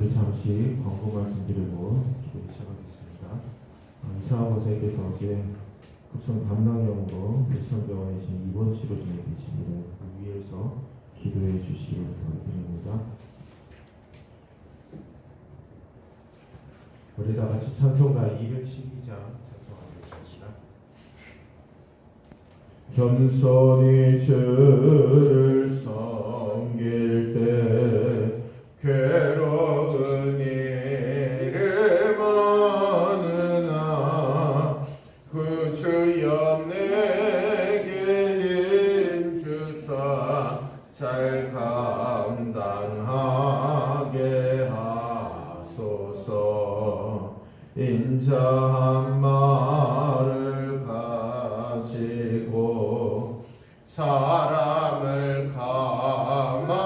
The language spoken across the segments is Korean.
우리 잠시 광고 말씀드리고 시작하겠습니다. 어, 이상한 권사님께서 어제 급성 담낭염으로 대천병원에 지금 입원 치료 중에 계십니다. 그 위에서 기도해 주시기 부탁드립니다. 우리 다 같이 찬송가 212장 찬송하겠습니다. 겸손히 주를 섬 인자한 말을 가지고 사람을 감화시키며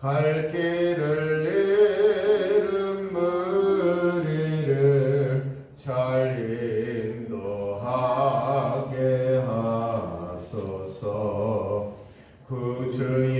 갈 길을 잃은 무리를 잘 인도하게 하소서. 그주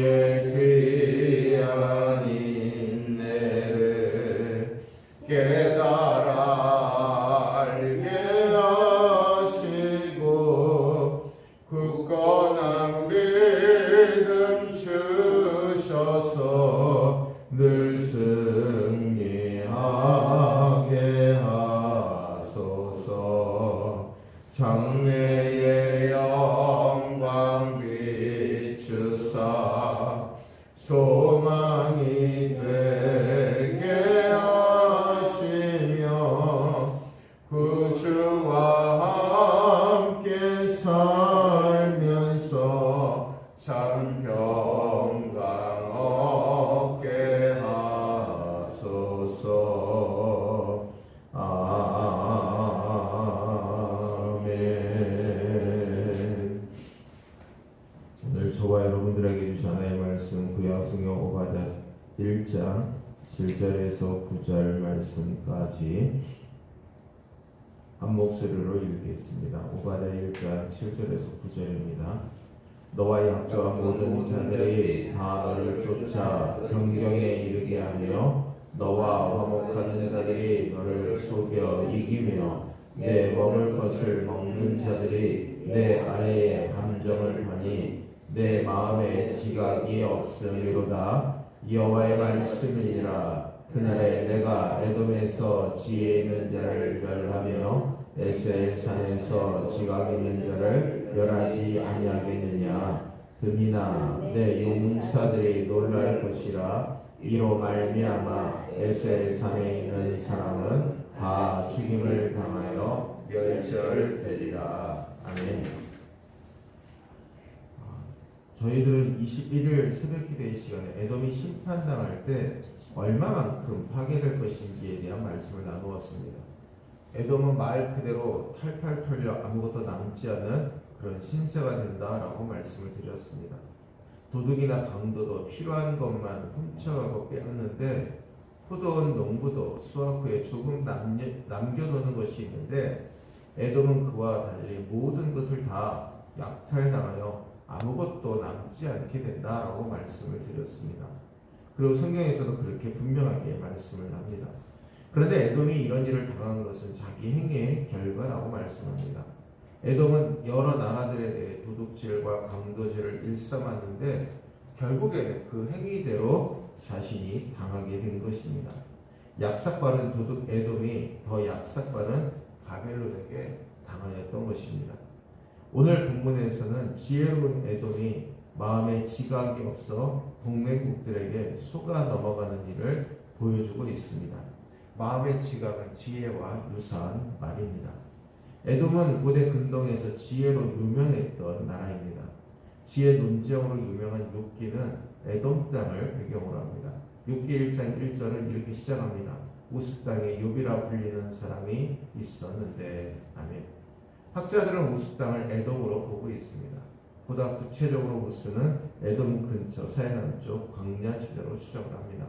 1장 7절에서 9절 말씀까지 한 목소리로 읽겠습니다. 오바다 1장 7절에서 9절입니다. 너와 약조한 모든 자들이 다 너를 쫓아 변경에 이르게 하며 너와 화목하는 자들이 너를 속여 이기며 내 먹을 것을 먹는 자들이 내 아래에 함정을 하니 내 마음에 지각이 없음이로다 여호와의 말씀이니라. 그날에 내가 에돔에서 지혜 있는 자를 멸하며 에스의 산에서 지각 있는 자를 멸하지 아니하겠느냐? 금이나 내 용사들이 놀랄 것이라. 이로 말미암아 에스의 산에 있는 사람은 다 죽임을 당하여 멸절 되리라. 아멘. 저희들은 21일 새벽 기도의 시간에 에돔이 심판당할 때 얼마만큼 파괴될 것인지에 대한 말씀을 나누었습니다. 에돔은 말 그대로 탈탈 털려 아무것도 남지 않은 그런 신세가 된다라고 말씀을 드렸습니다. 도둑이나 강도도 필요한 것만 훔쳐가고 빼앗는데 포도원 농부도 수확 후에 조금 남겨, 남겨놓는 것이 있는데 에돔은 그와 달리 모든 것을 다 약탈당하여 아무것도 남지 않게 된다라고 말씀을 드렸습니다. 그리고 성경에서도 그렇게 분명하게 말씀을 합니다. 그런데 에돔이 이런 일을 당한 것은 자기 행위의 결과라고 말씀합니다. 에돔은 여러 나라들에 대해 도둑질과 강도질을 일삼았는데 결국에는 그 행위대로 자신이 당하게 된 것입니다. 약삭빠른 도둑 에돔이 더 약삭빠른 바벨론에게 당하였던 것입니다. 오늘 본문에서는 지혜로운 에돔이 마음에 지각이 없어 동맹국들에게 속아 넘어가는 일을 보여주고 있습니다. 마음의 지각은 지혜와 유사한 말입니다. 에돔은 고대 근동에서 지혜로 유명했던 나라입니다. 지혜 논쟁으로 유명한 욥기는 에돔 땅을 배경으로 합니다. 욥기 1장 1절은 이렇게 시작합니다. 우스 땅에 욥이라 불리는 사람이 있었는데 아멘. 학자들은 우스 땅을 에돔으로 보고 있습니다. 보다 구체적으로 우스는 에돔 근처 서해남쪽 광야 지대로 추정을 합니다.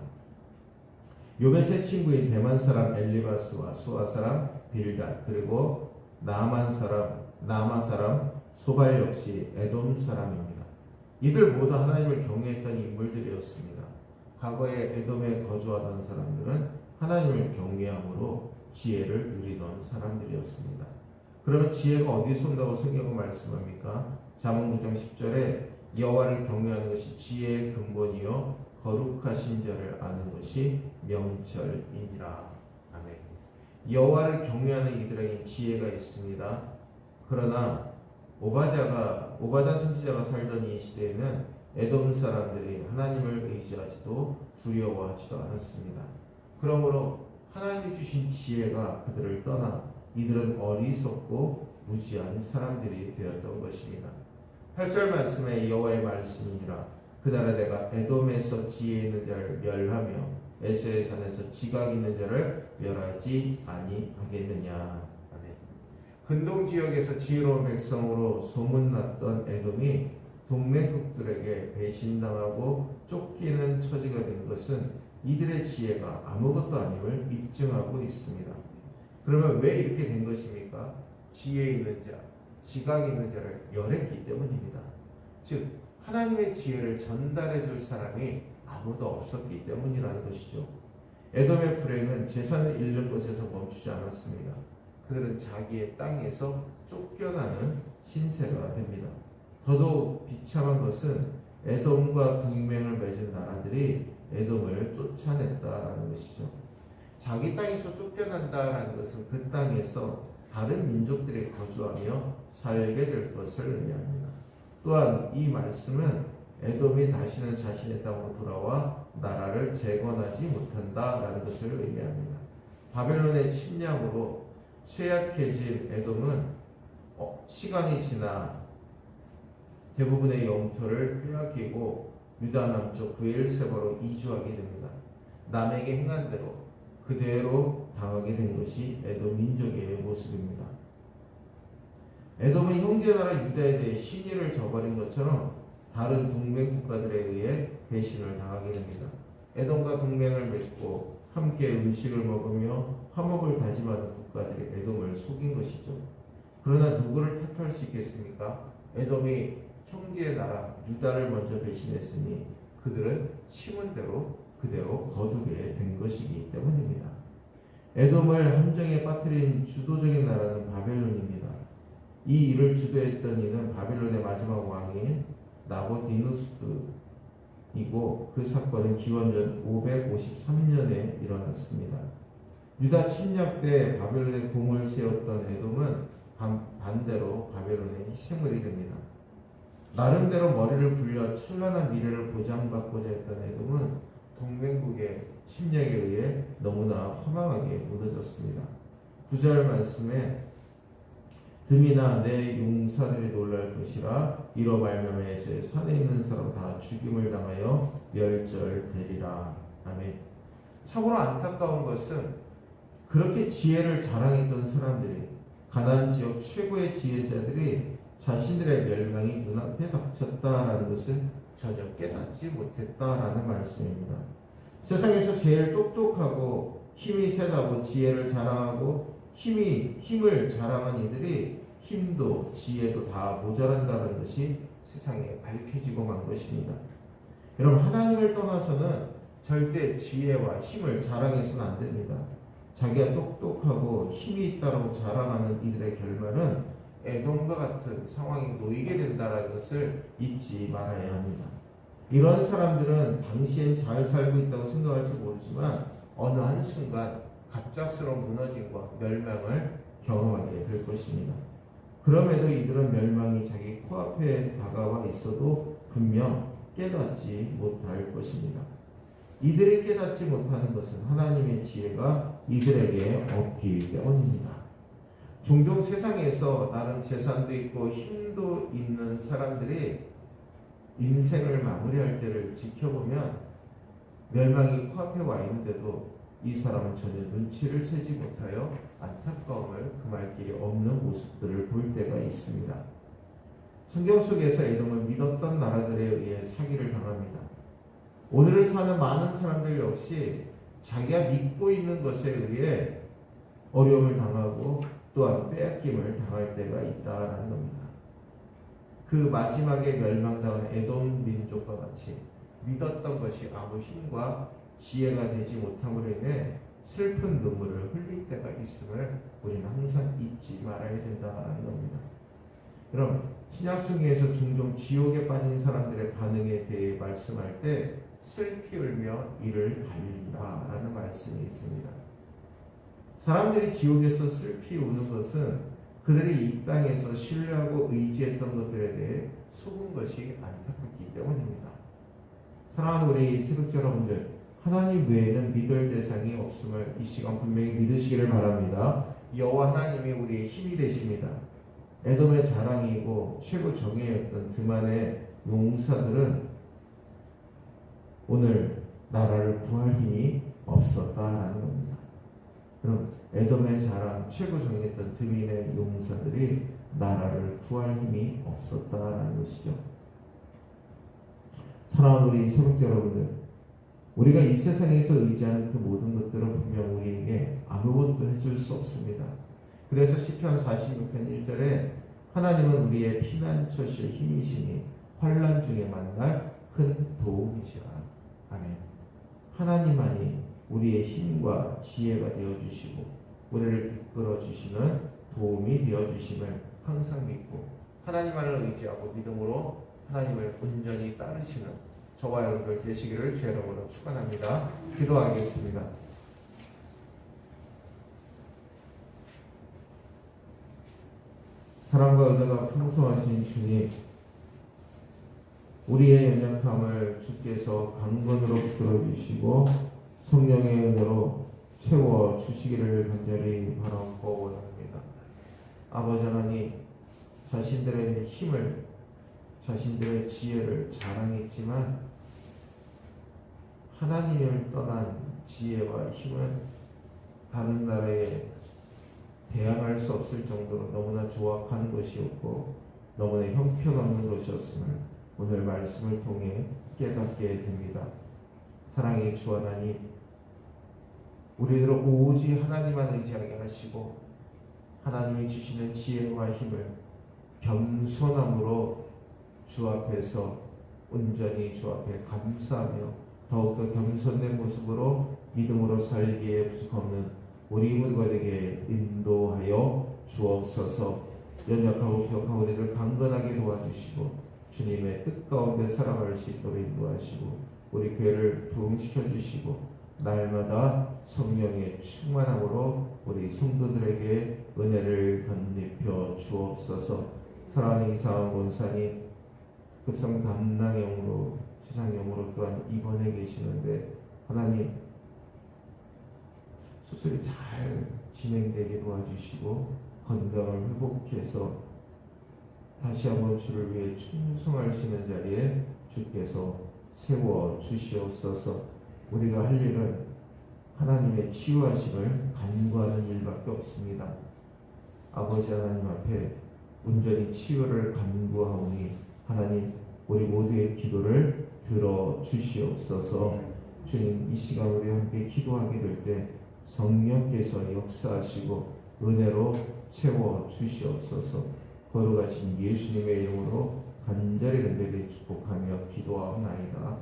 욥의 세 친구인 대만 사람 엘리바스와 수아 사람 빌닷 그리고 나만 사람 나마 사람 소발 역시 에돔 사람입니다. 이들 모두 하나님을 경외했던 인물들이었습니다. 과거에 에돔에 거주하던 사람들은 하나님을 경외함으로 지혜를 누리던 사람들이었습니다. 그러면 지혜가 어디서 온다고 성경은 말씀합니까? 잠언 9장 10절에 여호와를 경외하는 것이 지혜의 근본이요 거룩하신 자를 아는 것이 명철이니라. 아멘. 여호와를 경외하는 이들에게 지혜가 있습니다. 그러나 오바다가 오바다 선지자가 살던 이 시대에는 에돔 사람들이 하나님을 의지하지도 두려워하지도 않았습니다. 그러므로 하나님이 주신 지혜가 그들을 떠나 이들은 어리석고 무지한 사람들이 되었던 것입니다. 8절 말씀에 여호와의 말씀이니라 그날에 내가 에돔에서 지혜 있는 자를 멸하며 에스의 산에서 지각 있는 자를 멸하지 아니하겠느냐. 근동 지역에서 지혜로운 백성으로 소문났던 에돔이 동맹국들에게 배신당하고 쫓기는 처지가 된 것은 이들의 지혜가 아무것도 아님을 입증하고 있습니다. 그러면 왜 이렇게 된 것입니까? 지혜 있는 자, 지각 있는 자를 멸했기 때문입니다. 즉 하나님의 지혜를 전달해 줄 사람이 아무도 없었기 때문이라는 것이죠. 에돔의 불행은 재산을 잃는 것에서 멈추지 않았습니다. 그들은 자기의 땅에서 쫓겨나는 신세가 됩니다. 더더욱 비참한 것은 에돔과 동맹을 맺은 나라들이 에돔을 쫓아냈다라는 것이죠. 자기 땅에서 쫓겨난다라는 것은 그 땅에서 다른 민족들이 거주하며 살게 될 것을 의미합니다. 또한 이 말씀은 에돔이 다시는 자신의 땅으로 돌아와 나라를 재건하지 못한다라는 것을 의미합니다. 바벨론의 침략으로 쇠약해진 에돔은 어, 시간이 지나 대부분의 영토를 빼앗기고 유다 남쪽 부엘세바로 이주하게 됩니다. 남에게 행한 대로 그대로 당하게 된 것이 에돔 민족의 모습입니다. 에돔은 형제 나라 유다에 대해 신의를 저버린 것처럼 다른 동맹 국가들에 의해 배신을 당하게 됩니다. 에돔과 동맹을 맺고 함께 음식을 먹으며 화목을 다짐하는 국가들이 에돔을 속인 것이죠. 그러나 누구를 탓할 수 있겠습니까? 에돔이 형제의 나라 유다를 먼저 배신했으니 그들은 심은 대로 그대로 거두게 된 것이기 때문입니다. 에돔을 함정에 빠뜨린 주도적인 나라는 바벨론입니다. 이 일을 주도했던 이는 바벨론의 마지막 왕인 나보디누스이고 그 사건은 기원전 553년에 일어났습니다. 유다 침략 때 바벨론에 공을 세웠던 에돔은 반대로 바벨론의 희생물이 됩니다. 나름대로 머리를 굴려 찬란한 미래를 보장받고자 했던 에돔은 동맹국의 침략에 의해 너무나 허망하게 무너졌습니다. 구절 말씀에 금이나 내 용사들이 놀랄 것이라 이로 말미암아 산에 있는 사람 다 죽임을 당하여 멸절되리라. 아멘. 참으로 안타까운 것은 그렇게 지혜를 자랑했던 사람들이 가나안 지역 최고의 지혜자들이 자신들의 멸망이 눈앞에 닥쳤다라는 것을 전혀 깨닫지 못했다라는 말씀입니다. 세상에서 제일 똑똑하고 힘이 세다고 지혜를 자랑하고 힘이 힘을 자랑한 이들이 힘도 지혜도 다 모자란다는 것이 세상에 밝혀지고 만 것입니다. 여러분 하나님을 떠나서는 절대 지혜와 힘을 자랑해서는 안 됩니다. 자기가 똑똑하고 힘이 있다고 자랑하는 이들의 결말은 애돔과 같은 상황에 놓이게 된다는 것을 잊지 말아야 합니다. 이런 사람들은 당시엔 잘 살고 있다고 생각할지 모르지만 어느 한순간 갑작스러운 무너짐과 멸망을 경험하게 될 것입니다. 그럼에도 이들은 멸망이 자기 코앞에 다가와 있어도 분명 깨닫지 못할 것입니다. 이들이 깨닫지 못하는 것은 하나님의 지혜가 이들에게 없기 때문입니다. 종종 세상에서 나름 재산도 있고 힘도 있는 사람들이 인생을 마무리할 때를 지켜보면 멸망이 코앞에 와 있는데도 이 사람은 전혀 눈치를 채지 못하여 안타까움을 금할 길이 없는 모습들을 볼 때가 있습니다. 성경 속에서 에돔을 믿었던 나라들에 의해 사기를 당합니다. 오늘을 사는 많은 사람들 역시 자기가 믿고 있는 것에 의해 어려움을 당하고 또한 빼앗김을 당할 때가 있다라는 겁니다. 그 마지막에 멸망당한 에돔 민족과 같이 믿었던 것이 아무 힘과 지혜가 되지 못함으로 인해 슬픈 눈물을 흘릴 때가 있음을 우리는 항상 잊지 말아야 된다는 겁니다. 그럼 신약성경에서 종종 지옥에 빠진 사람들의 반응에 대해 말씀할 때 슬피 울며 이를 달리라라는 말씀이 있습니다. 사람들이 지옥에서 슬피 우는 것은 그들이 이 땅에서 신뢰하고 의지했던 것들에 대해 속은 것이 안타깝기 때문입니다. 사랑하는 우리 새벽자 여러분들, 하나님 외에는 믿을 대상이 없음을 이 시간 분명히 믿으시기를 바랍니다. 여호와 하나님이 우리의 힘이 되십니다. 에돔의 자랑이고 최고 정예였던 드만의 용사들은 오늘 나라를 구할 힘이 없었다라는 겁니다. 그럼 에돔의 자랑 최고 정했던 드민의 용사들이 나라를 구할 힘이 없었다라는 것이죠. 사랑하는 우리 세복자 여러분들, 우리가 이 세상에서 의지하는 그 모든 것들은 분명 우리에게 아무것도 해줄 수 없습니다. 그래서 시편 46편 1절에 하나님은 우리의 피난처실 힘이시니 환란 중에 만날 큰 도움이시라. 아멘. 하나님만이 우리의 힘과 지혜가 되어 주시고 우리를 이끌어 주시는 도움이 되어 주심을 항상 믿고 하나님만을 의지하고 믿음으로 하나님을 온전히 따르시는 저와 여러분들 되시기를 주 여러분으로 축원합니다. 기도하겠습니다. 사랑과 은혜가 풍성하신 주님, 우리의 연약함을 주께서 강건으로 붙들어 주시고 성령의 은혜로 채워 주시기를 간절히 바라고 원합니다. 아버지 하나님, 자신들의 힘을, 자신들의 지혜를 자랑했지만 하나님을 떠난 지혜와 힘은 다른 나라에 대항할 수 없을 정도로 너무나 조악한 것이었고 너무나 형편없는 것이었음을 오늘 말씀을 통해 깨닫게 됩니다. 사랑의 주 하나님, 우리들을 오직 하나님만 의지하게 하시고 하나님이 주시는 지혜와 힘을 겸손함으로 주 앞에서 온전히 주 앞에 감사하며 더욱더 겸손된 모습으로 믿음으로 살기에 부족없는 우리 모두에게 인도하여 주옵소서. 연약하고 부족한 우리를 강건하게 도와주시고 주님의 뜻 가운데 살아갈 수 있도록 인도하시고 우리 교회를 부흥시켜 주시고 날마다 성령의 충만함으로 우리 성도들에게 은혜를 덧입혀 주옵소서. 사랑하는 이상한 권사님 급성 담당의 영으로 세상 영으로 또한 입원해 계시는데 하나님 수술이 잘 진행되게 도와주시고 건강을 회복해서 다시 한번 주를 위해 충성하시는 자리에 주께서 세워 주시옵소서 우리가 할 일은 하나님의 치유하심을 간구하는 일밖에 없습니다. 아버지 하나님 앞에 온전히 치유를 간구하오니 하나님 우리 모두의 기도를 들어 주시옵소서. 주님 이 시간 우리 함께 기도하게 될 때 성령께서 역사하시고 은혜로 채워 주시옵소서. 거룩하신 예수님의 이름으로 간절히 간절히 축복하며 기도하옵나이다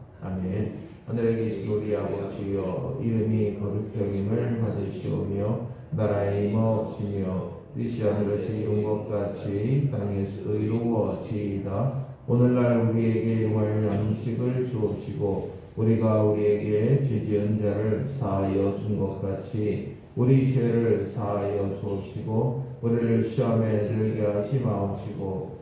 하늘에 계신 우리 아버지여 이름이 거룩히 여김을 받으시오며 나라의 임하옵시며 뜻이 하늘에서 이룬 것 같이 땅에서 이루어지이다. 오늘날 우리에게 용할 양식을 주옵시고 우리가 우리에게 죄지은 자를 사하여 준 것 같이 우리 죄를 사하여 주옵시고 우리를 시험에 들게 하지 마옵시고